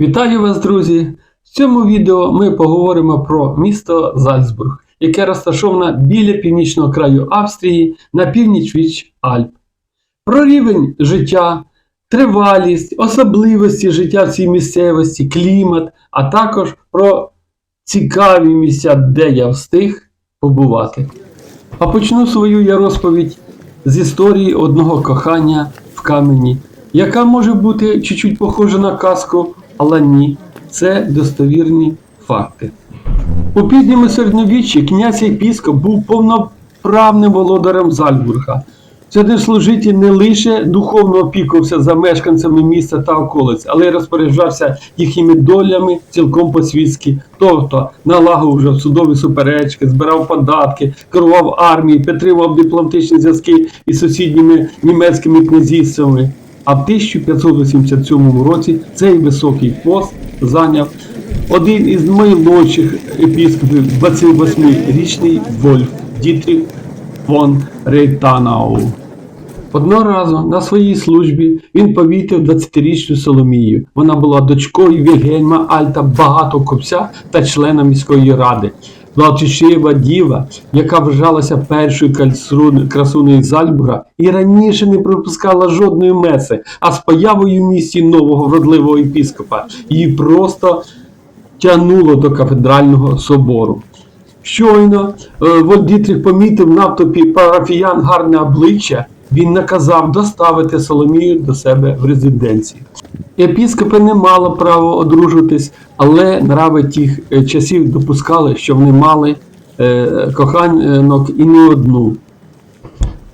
Вітаю вас, друзі! В цьому відео ми поговоримо про місто Зальцбург, яке розташоване біля північного краю Австрії на північ від Альп. Про рівень життя, тривалість, особливості життя в цій місцевості, клімат, а також про цікаві місця, де я встиг побувати. А почну свою я розповідь з історії одного кохання в камені, яка може бути чуть-чуть похожа на казку, але ні, це достовірні факти. У пізньому середньовіччі князь єпіскоп був повноправним володарем Зальцбурга. Священнослужитель не лише духовно опікувався за мешканцями міста та околиць, але й розпоряджався їхніми долями цілком по-світськи. Тобто налагоджував судові суперечки, збирав податки, керував армією, підтримував дипломатичні зв'язки із сусідніми німецькими князівствами. А в 1587 році цей високий пост зайняв один із наймолодших епіскопів 28-річний Вольф Дітріх фон Рейтанау. Одного разу на своїй службі він повітив 20-річну Соломію. Вона була дочкою Вільгельма Альта Багатокопця та члена міської ради. Благочестива діва, яка вважалася першою красунею Зальбура, і раніше не пропускала жодної меси, а з появою в місті нового вродливого епіскопа її просто тягнуло до кафедрального собору. Щойно е, Вольдітріх помітив в натовпі парафіян гарне обличчя, він наказав доставити Соломію до себе в резиденцію. Епіскопи не мали права одружуватись, але нрави тих е, часів допускали, що вони мали е, коханок і не одну.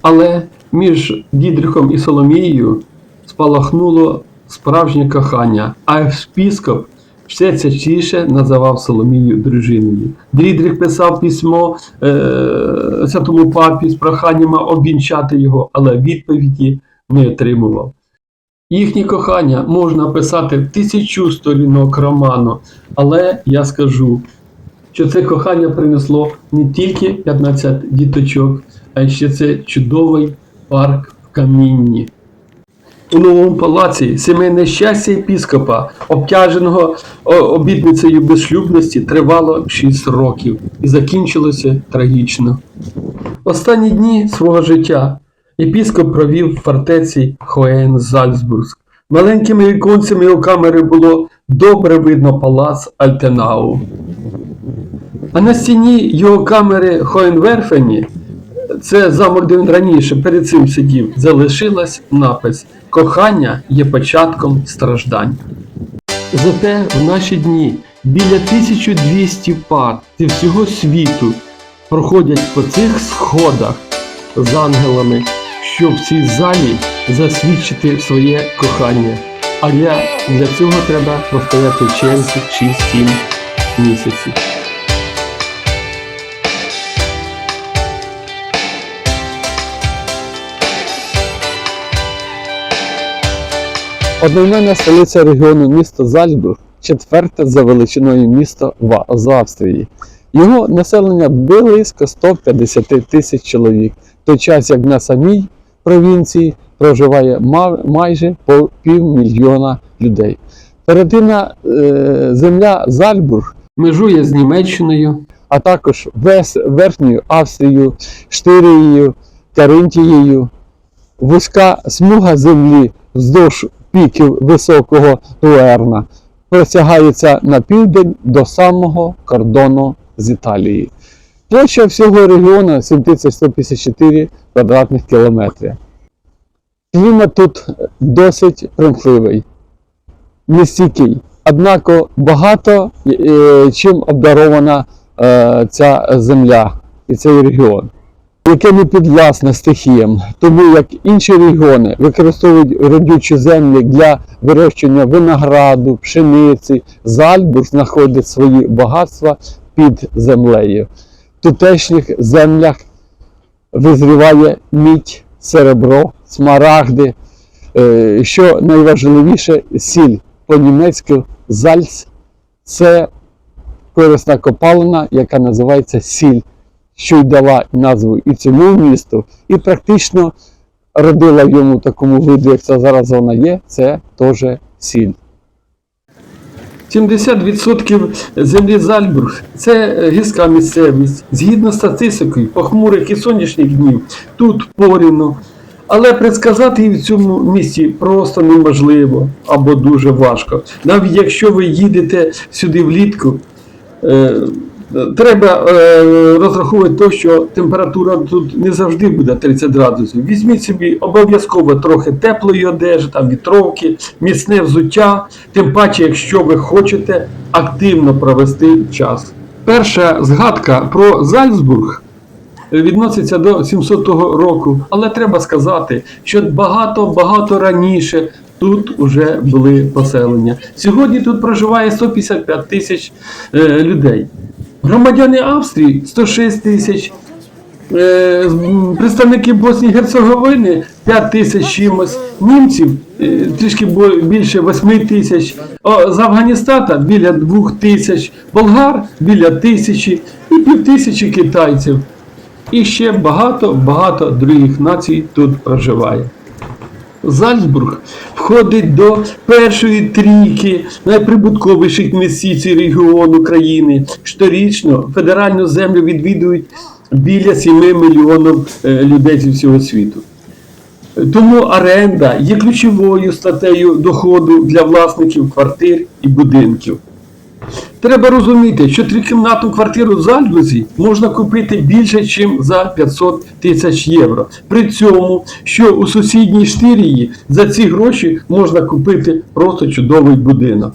Але між Дідрихом і Соломією спалахнуло справжнє кохання, а епіскоп все частіше називав Соломію дружиною. Дрідрих писав письмо е, святому папі з проханнями обвінчати його, але відповіді не отримував. Їхнє кохання можна писати в тисячу сторінок роману, але я скажу, що це кохання принесло не тільки 15 діточок, а ще це чудовий парк в камінні. У новому палаці сімейне щастя епіскопа, обтяженого о, обітницею безшлюбності, тривало 6 років і закінчилося трагічно. Останні дні свого життя епіскоп провів в фортеці Хоен Зальцбург. Маленькими віконцями у камери було добре видно палац Альтенау. А на стіні його камери Хоенверфені, це замок, де він раніше перед цим сидів, залишилась напис Кохання є початком страждань. Зате в наші дні біля 1200 пар зі всього світу проходять по цих сходах з ангелами, щоб в цій залі засвідчити своє кохання. А для, для цього треба простояти в чи 7 місяців. Одноіменна столиця регіону місто Зальцбург, четверте за величиною місто з Австрії. Його населення близько 150 тисяч чоловік, в той час як на самій провінції проживає майже півмільйона людей. Передина е, земля Зальцбург межує з Німеччиною, а також Верхньою Австрією, Штирією, Каринтією, вузька смуга землі вздовж піків високого Туерна простягається на південь до самого кордону з Італії. Площа всього регіону 7154 квадратних кілометрів. Клімат тут досить примхливий, нестійкий. Однако багато е, чим обдарована е, ця земля і цей регіон яке не підвласне стихіям, тому як інші регіони використовують родючі землі для вирощення винограду, пшениці, Зальбург знаходить свої багатства під землею. В тутешніх землях визріває мідь, серебро, смарагди, е, що найважливіше сіль по-німецьки зальц. Це корисна копалина, яка називається сіль що й дала назву і цьому місту, і практично родила йому такому виду, як це зараз вона є, це теж сіль. 70% землі Зальбург це е, гірська місцевість. Згідно з статистикою, похмурих і сонячних днів тут порівну. Але предсказати в цьому місці просто неможливо або дуже важко. Навіть якщо ви їдете сюди влітку, е, треба е, розраховувати те, що температура тут не завжди буде 30 градусів. Візьміть собі обов'язково трохи теплої одежі, там вітровки, міцне взуття, тим паче, якщо ви хочете активно провести час. Перша згадка про Зальцбург відноситься до 700 року, але треба сказати, що багато-багато раніше тут вже були поселення. Сьогодні тут проживає 155 тисяч е, людей. Громадяни Австрії 106 тисяч. Е, Представники Боснії і Герцеговини 5 тисяч чимось, німців е, трішки більше 8 тисяч, з Афганістана біля 2 тисяч, болгар біля тисячі і пів тисячі китайців. І ще багато-багато других націй тут проживає. Зальцбург входить до першої трійки найприбутковіших інвестицій регіону країни. Щорічно федеральну землю відвідують біля 7 мільйонів е, людей зі всього світу. Тому оренда є ключовою статтею доходу для власників квартир і будинків. Треба розуміти, що трикімнатну квартиру в Зальцбурзі можна купити більше, ніж за 500 тисяч євро. При цьому, що у сусідній Штирії за ці гроші можна купити просто чудовий будинок.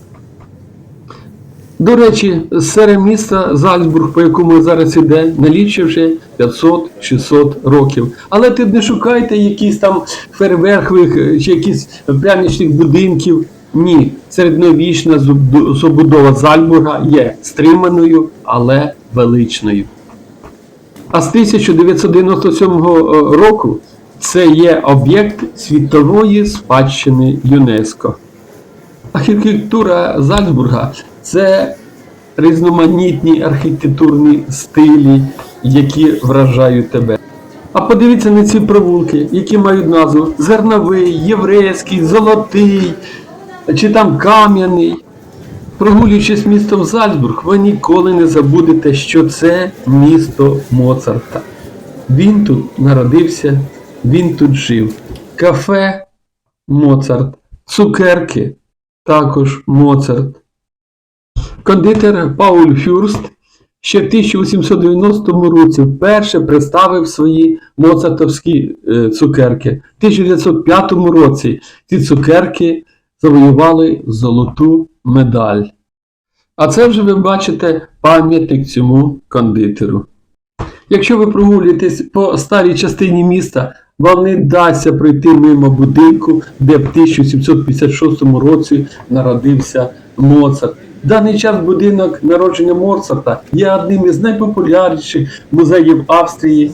До речі, серед міста Зальцбург, по якому зараз іде, налічує вже 500-600 років. Але тут не шукайте якісь там фейерверкових е, чи якісь пряничних будинків. Ні, середньовічна забудова Зальцбурга є стриманою, але величною. А з 1997 року це є об'єкт світової спадщини ЮНЕСКО. Архітектура Зальцбурга це різноманітні архітектурні стилі, які вражають тебе. А подивіться на ці провулки, які мають назву Зерновий, Єврейський, Золотий чи там Кам'яний. Прогулюючись містом Зальцбург, ви ніколи не забудете, що це місто Моцарта. Він тут народився, він тут жив. Кафе Моцарт, цукерки також Моцарт. Кондитер Пауль Фюрст ще в 1890 році вперше представив свої моцартовські е, цукерки. В 1905 році ці цукерки завоювали золоту медаль. А це вже ви бачите пам'ятник цьому кондитеру. Якщо ви прогулюєтесь по старій частині міста, вам не вдасться пройти мимо будинку, де в 1756 році народився Моцарт. В даний час будинок народження Моцарта є одним із найпопулярніших музеїв Австрії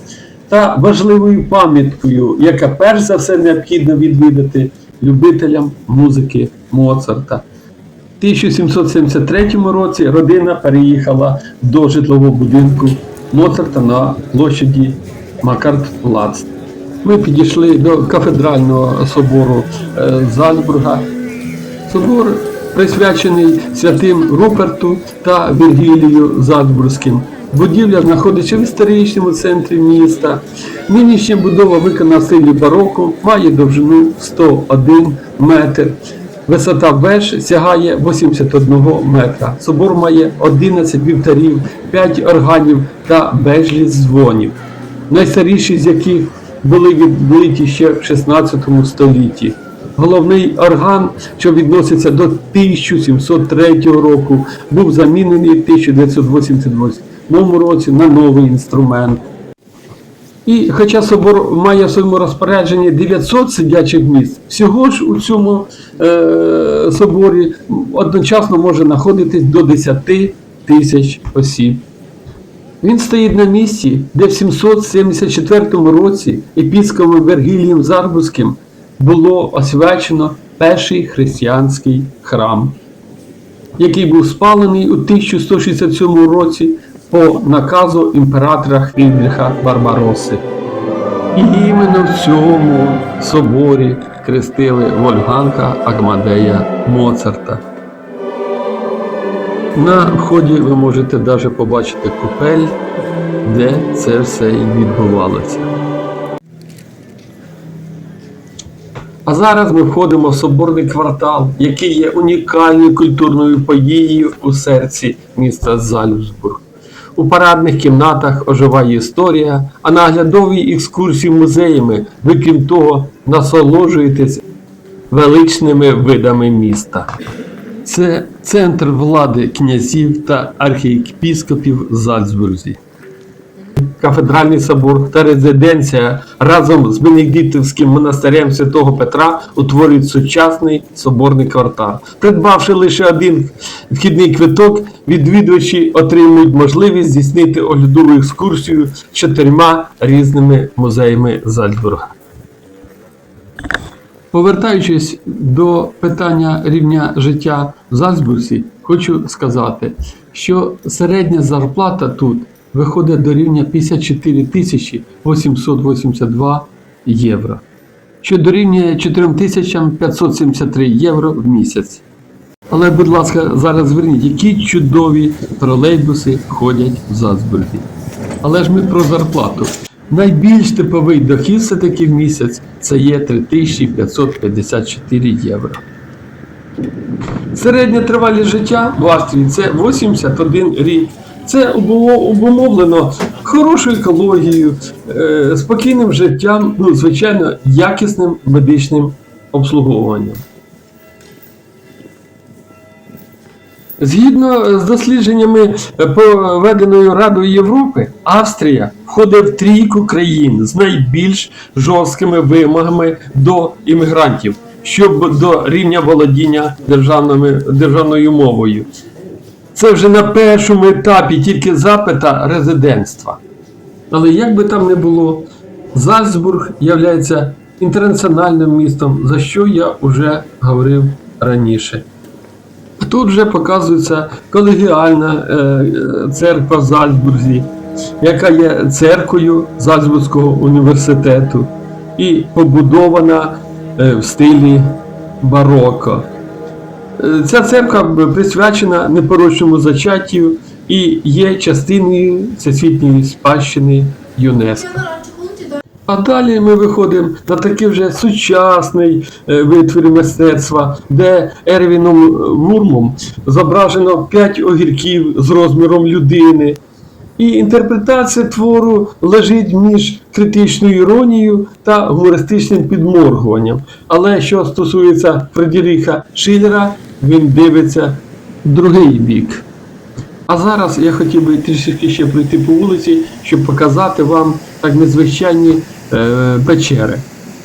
та важливою пам'яткою, яка перш за все необхідно відвідати любителям музики Моцарта. В 1773 році родина переїхала до житлового будинку Моцарта на площаді Макарт-Плац. Ми підійшли до кафедрального собору е, Зальцбурга. Собор присвячений святим Руперту та Вергілію Зальцбурзьким. Будівля знаходиться в історичному центрі міста. Нинішня будова виконана в стилі бароко, має довжину 101 метр. Висота веж сягає 81 метра. Собор має 11 вівтарів, 5 органів та безліч дзвонів, найстаріші з яких були відбиті ще в 16 столітті. Головний орган, що відноситься до 1703 року, був замінений в 1988 році на новий інструмент. І хоча собор має в своєму розпорядженні 900 сидячих місць, всього ж у цьому е, соборі одночасно може знаходитись до 10 тисяч осіб. Він стоїть на місці, де в 774 році епіскопом Вергілієм Зарбузьким було освячено перший християнський храм, який був спалений у 1167 році по наказу імператора Хрідріха Барбароси. І іменно в цьому соборі хрестили Вольганка Агмадея Моцарта. На вході ви можете навіть побачити купель, де це все і відбувалося. А зараз ми входимо в соборний квартал, який є унікальною культурною подією у серці міста Зальцбург. У парадних кімнатах оживає історія, а на оглядовій екскурсії музеями ви, крім того, насолоджуєтесь величними видами міста. Це центр влади князів та архієпіскопів Зальцбурзі. Кафедральний собор та резиденція разом з Бенедиктівським монастирем Святого Петра утворюють сучасний соборний квартал. Придбавши лише один вхідний квиток, відвідувачі отримують можливість здійснити оглядову екскурсію з чотирма різними музеями Зальцбурга. Повертаючись до питання рівня життя в Зальцбурзі, хочу сказати, що середня зарплата тут виходить до рівня 54 882 євро, що дорівнює 4573 євро в місяць. Але, будь ласка, зараз зверніть, які чудові тролейбуси ходять в Зальцбурзі. Але ж ми про зарплату. Найбільш типовий дохід все-таки в місяць це є 3554 євро. Середня тривалість життя в Австрії це 81 рік. Це обу- обумовлено хорошою екологією, е, спокійним життям, ну, звичайно, якісним медичним обслуговуванням. Згідно з дослідженнями, е, проведеною Радою Європи, Австрія входить в трійку країн з найбільш жорсткими вимогами до іммігрантів, щоб до рівня володіння державною мовою. Це вже на першому етапі тільки запита резидентства. Але як би там не було, Зальцбург є інтернаціональним містом, за що я вже говорив раніше. Тут вже показується колегіальна е, церква в Зальцбурзі, яка є церквою Зальцбурзького університету і побудована е, в стилі бароко. Е, Ця церква присвячена непорочному зачаттю і є частиною всесвітньої спадщини ЮНЕСКО. А далі ми виходимо на такий вже сучасний е, витвір мистецтва, де Ервіном Вурмом зображено п'ять огірків з розміром людини. І інтерпретація твору лежить між критичною іронією та гумористичним підморгуванням. Але що стосується Фредеріха Шиллера, він дивиться другий бік. А зараз я хотів би трішки ще пройти по вулиці, щоб показати вам так незвичайні е, печери.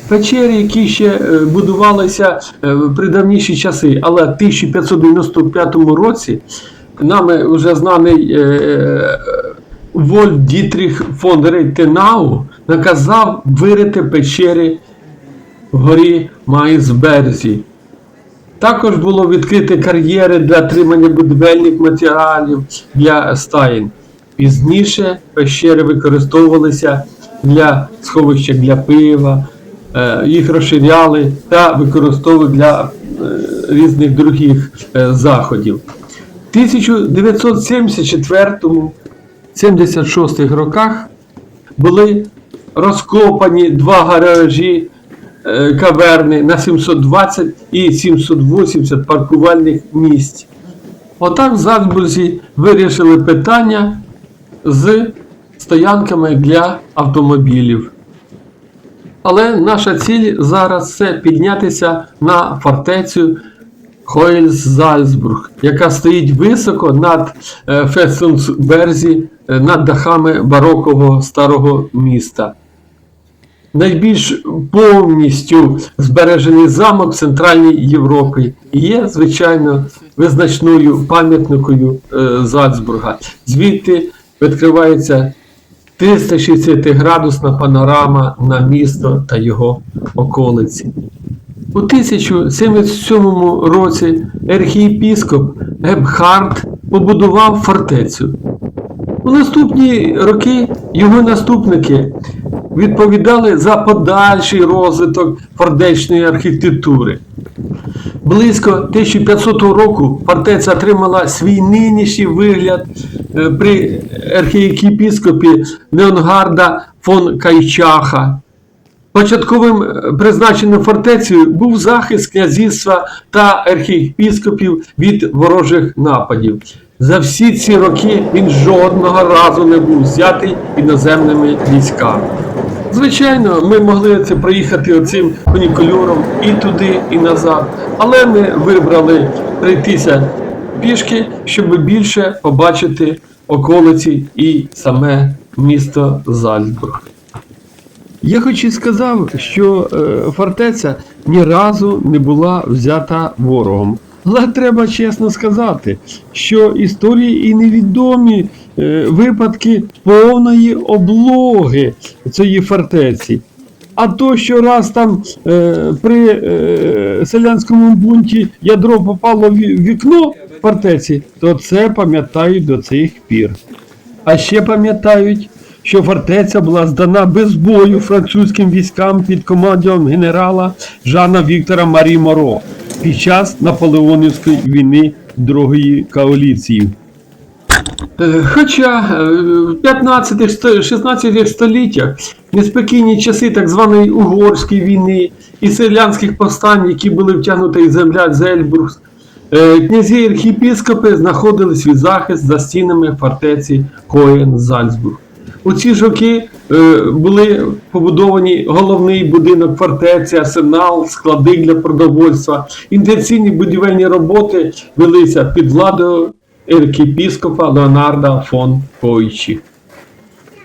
Печери, які ще е, будувалися е, в придавніші часи, але в 1595 році нами вже знаний е, Вольф Дітріх фон Рейтенау наказав вирити печери в горі Майсберзі. Також було відкрите кар'єри для отримання будівельних матеріалів для стаїн. Пізніше пещери використовувалися для сховища для пива, е, їх розширяли та використовували для е, різних других е, заходів. У 1974 76-х роках були розкопані два гаражі е, каверни на 720 і 780 паркувальних місць. Отак в Зальцбурзі вирішили питання з стоянками для автомобілів. Але наша ціль зараз це піднятися на фортецю Хойльс-Зальцбург, яка стоїть високо над е, Фесунсберзі, е, над дахами барокового старого міста. Найбільш повністю збережений замок в Центральній Європі і є, звичайно, визначною пам'ятникою е, Зальцбурга. Звідти відкривається 360-градусна панорама на місто та його околиці. У 1077 році архієпіскоп Ебхард побудував фортецю. У наступні роки його наступники відповідали за подальший розвиток фортечної архітектури. Близько 1500 року фортеця отримала свій нинішній вигляд е, при архієпіскопі Леонгарда фон Кайчаха. Початковим е, призначенням фортецею був захист князівства та архієпіскопів від ворожих нападів. За всі ці роки він жодного разу не був взятий іноземними військами. Звичайно, ми могли це проїхати оцим фунікульором і туди, і назад, але ми вибрали прийтися пішки, щоб більше побачити околиці і саме місто Зальцбург. Я хоч і сказав, що е, фортеця ні разу не була взята ворогом. Але треба чесно сказати, що історії і невідомі е, випадки повної облоги цієї фортеці. А то, що раз там е, при е, селянському бунті ядро попало в вікно фортеці, то це пам'ятають до цих пір. А ще пам'ятають, що фортеця була здана без бою французьким військам під командуванням генерала Жана Віктора Марі Моро під час Наполеонівської війни Другої коаліції. Е, Хоча е, в 15-16 століттях неспокійні часи так званої Угорської війни і селянських повстань, які були втягнуті в земля Зельбург, е, князі і архієпископи знаходили свій захист за стінами фортеці Коен Зальцбург. У ці ж роки е, були побудовані головний будинок фортеці, арсенал, склади для продовольства. Інтенсивні будівельні роботи велися під владою архієпископа Леонарда фон Пойчі.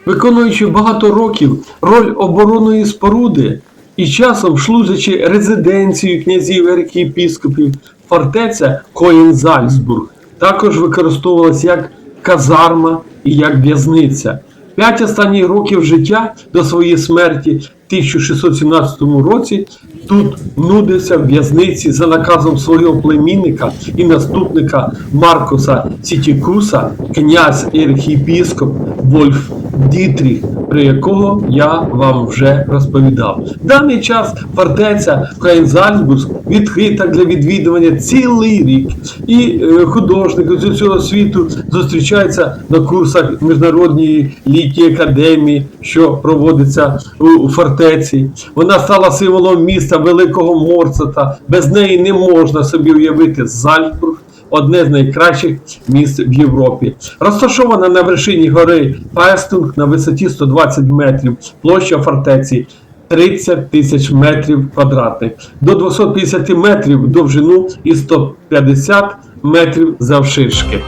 Виконуючи багато років роль оборонної споруди і часом служачи резиденцією князів і архієпископів, фортеця Коєнзальцбург також використовувалась як казарма і як в'язниця. П'ять останніх років життя до своєї смерті в 1617 році тут нудився в в'язниці за наказом свого племінника і наступника Маркуса Сітікуса, князь і архієпископ Вольф Дітріх, про якого я вам вже розповідав. В даний час фортеця Хайнзальцбург відкрита для відвідування цілий рік. І е, художники з усього світу зустрічаються на курсах Міжнародної літньої академії, що проводиться у, фортеці. Вона стала символом міста Великого Морцета. Без неї не можна собі уявити Зальцбург одне з найкращих міст в Європі. Розташована на вершині гори Пестунг на висоті 120 метрів, площа фортеці 30 тисяч метрів квадратних, до 250 метрів довжину і 150 метрів завширшки.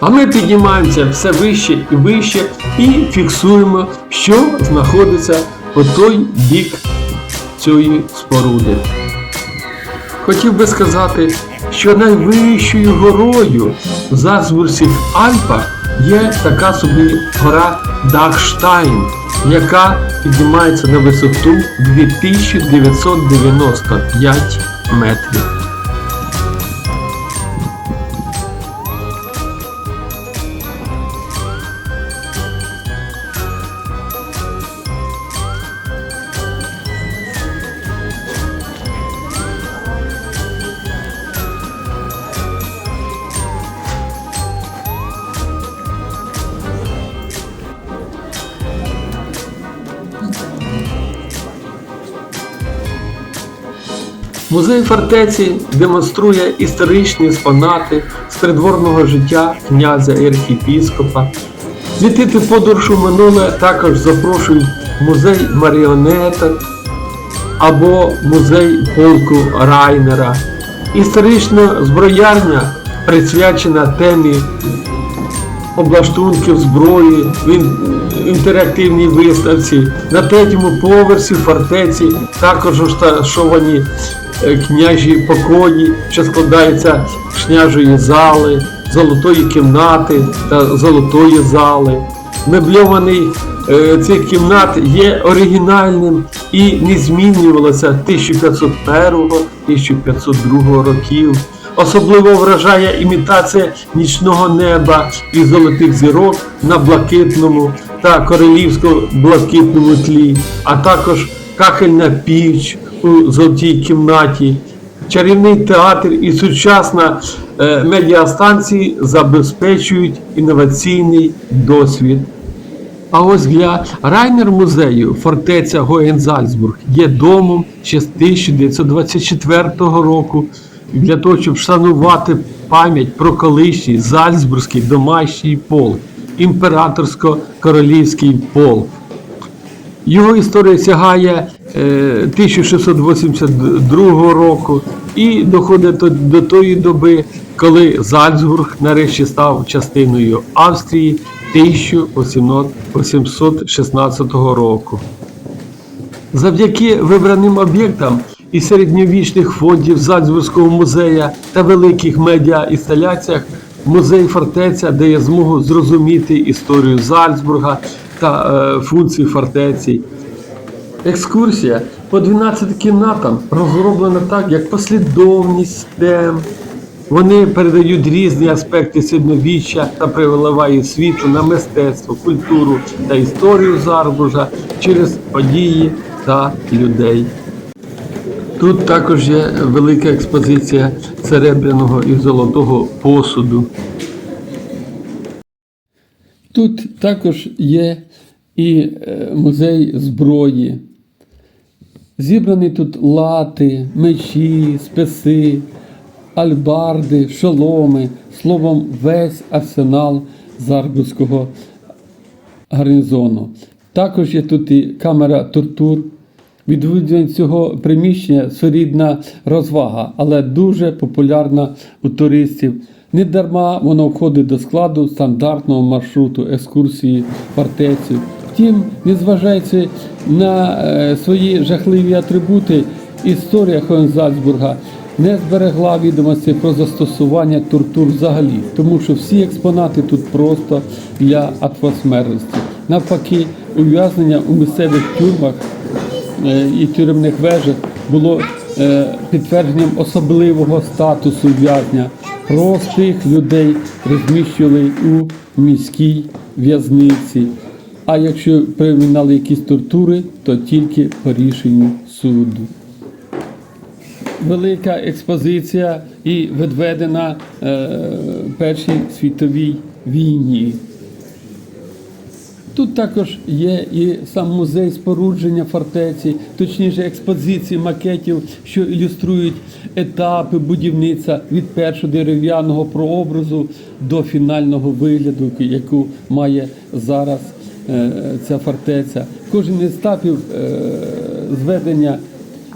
А ми піднімаємося все вище і вище і фіксуємо, що знаходиться по той бік цієї споруди. Хотів би сказати, що найвищою горою в Зальцбурзьких Альпах є така собі гора Дахштайн, яка піднімається на висоту 2995 метрів. Музей фортеці демонструє історичні спонати з придворного життя князя і архієпіскопа. Звітити подорож у минуле також запрошують музей маріонеток або музей полку Райнера. Історична зброярня присвячена темі облаштунків зброї в інтерактивній виставці. На третьому поверсі фортеці також розташовані княжі покої, що складаються з княжої зали, золотої кімнати та золотої зали. Мебльований е, цих кімнат є оригінальним і не змінювалося 1501-1502 років. Особливо вражає імітація нічного неба і золотих зірок на блакитному та королівсько-блакитному тлі, а також кахельна піч у золотій кімнаті, чарівний театр і сучасна е, медіастанції забезпечують інноваційний досвід. А ось для Райнер музею фортеця Гоєнзальцбург є домом ще з 1924 року для того, щоб вшанувати пам'ять про колишній Зальцбурзький домашній полк, імператорсько-королівський полк. Його історія сягає 1682 року і доходить до, до тої доби, коли Зальцбург нарешті став частиною Австрії 1816 року. Завдяки вибраним об'єктам і середньовічних фондів Зальцбурзького музею та великих медіаінсталяціях музей фортеця дає змогу зрозуміти історію Зальцбурга та е, функції фортеці. Екскурсія по 12 кімнатам розроблена так, як послідовність тем. Вони передають різні аспекти середньовіччя та приливають світло на мистецтво, культуру та історію Зарбужа через події та людей. Тут також є велика експозиція серебряного і золотого посуду. Тут також є і е, музей зброї. Зібрані тут лати, мечі, списи, альбарди, шоломи, словом, весь арсенал Зарбузького гарнізону. Також є тут і камера тортур. Відвідування цього приміщення своєрідна розвага, але дуже популярна у туристів. Не дарма воно входить до складу стандартного маршруту екскурсії фортецю. Втім, незважаючи на е, свої жахливі атрибути, історія Хоензальцбурга не зберегла відомості про застосування тортур взагалі, тому що всі експонати тут просто для атмосферності. Навпаки, ув'язнення у місцевих тюрмах е, і тюремних вежах було е, підтвердженням особливого статусу в'язня. Простих людей розміщували у міській в'язниці. А якщо примінали якісь тортури, то тільки по рішенню суду. Велика експозиція і відведена е, Першій світовій війні. Тут також є і сам музей спорудження фортеці, точніше експозиції макетів, що ілюструють етапи будівництва від першого дерев'яного прообразу до фінального вигляду, яку має зараз ця фортеця. Кожен із етапів е, зведення,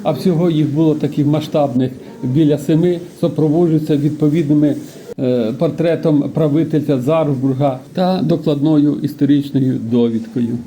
а всього їх було таких масштабних біля семи, супроводжується відповідними е, портретом правителя Зарбурга та докладною історичною довідкою.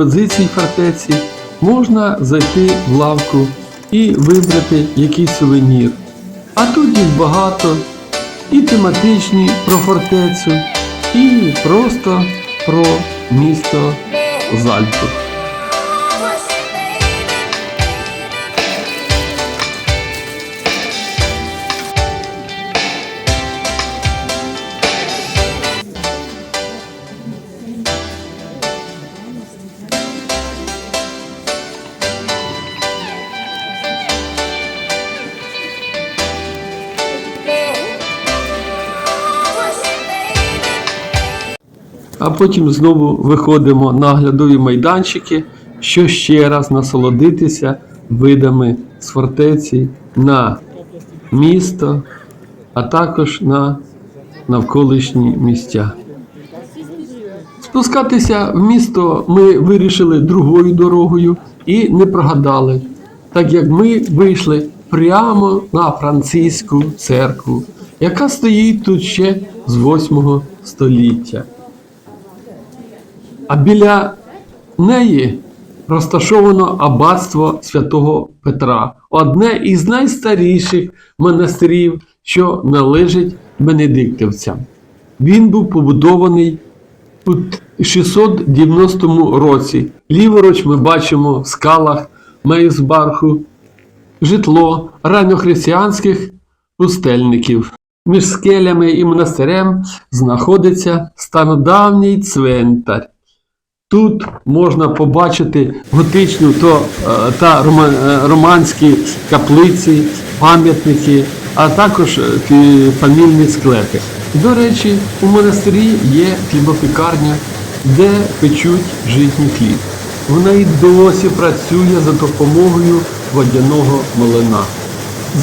Експозиції фортеці можна зайти в лавку і вибрати якийсь сувенір. А тут їх багато, і тематичні про фортецю, і просто про місто Зальцбург. А потім знову виходимо на оглядові майданчики, що ще раз насолодитися видами з фортеці на місто, а також на навколишні місця. Спускатися в місто ми вирішили другою дорогою і не прогадали, так як ми вийшли прямо на французьку церкву, яка стоїть тут ще з 8 століття. А біля неї розташовано аббатство святого Петра, одне із найстаріших монастирів, що належить Бенедиктівцям. Він був побудований у 690 році. Ліворуч ми бачимо в скалах Мейсбарху житло ранньохристиянських пустельників. Між скелями і монастирем знаходиться стародавній цвинтар. Тут можна побачити готичну то, е, та е, романські каплиці, пам'ятники, а також е, фамільні склепи. До речі, у монастирі є хлібопікарня, де печуть житній хліб. Вона й досі працює за допомогою водяного млина.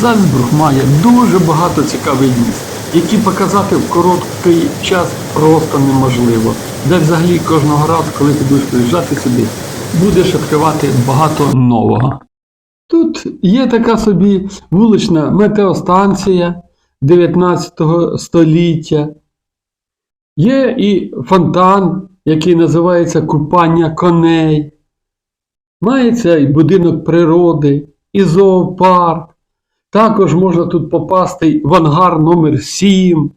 Зальцбург має дуже багато цікавих місць, які показати в короткий час просто неможливо. Де взагалі кожного разу, коли ти будеш приїжджати сюди, будеш відкривати багато нового. Тут є така собі вулична метеостанція 19 століття. Є і фонтан, який називається Купання коней. Мається і будинок природи, і зоопарк. Також можна тут попасти в ангар номер 7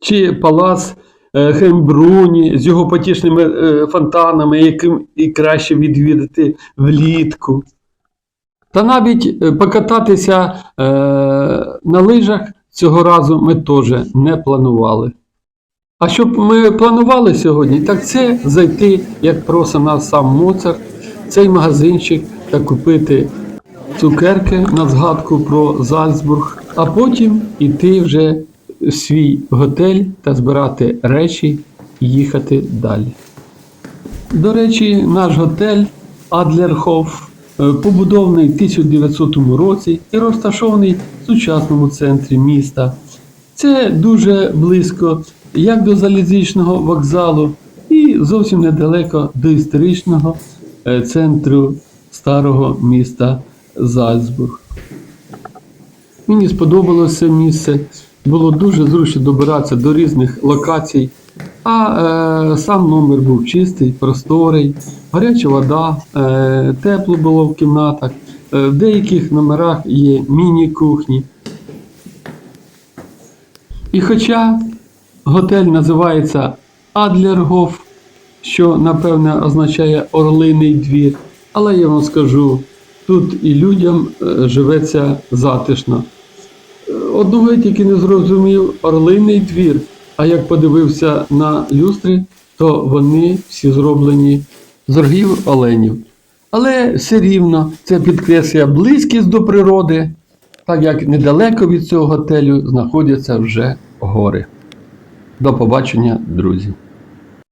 чи палац Хембруні з його потішними е, фонтанами, яким і краще відвідати влітку. Та навіть е, покататися е, на лижах цього разу ми теж не планували. А що ми планували сьогодні, так це зайти, як просив нас сам Моцарт, цей магазинчик та купити цукерки на згадку про Зальцбург, а потім іти вже свій готель та збирати речі і їхати далі. До речі, наш готель Адлерхоф е, побудований в 1900 році і розташований в сучасному центрі міста. Це дуже близько як до залізничного вокзалу, і зовсім недалеко до історичного е, центру старого міста Зальцбург. Мені сподобалося це місце, було дуже зручно добиратися до різних локацій, а е, сам номер був чистий, просторий, гаряча вода, е, тепло було в кімнатах. Е, в деяких номерах є міні-кухні. І хоча готель називається Адлергоф, що напевне означає орлиний двір, але я вам скажу, тут і людям е, живеться затишно. Одного я тільки не зрозумів орлиний двір, а як подивився на люстри, то вони всі зроблені з рогів оленів. Але все рівно це підкреслює близькість до природи, так як недалеко від цього готелю знаходяться вже гори. До побачення, друзі!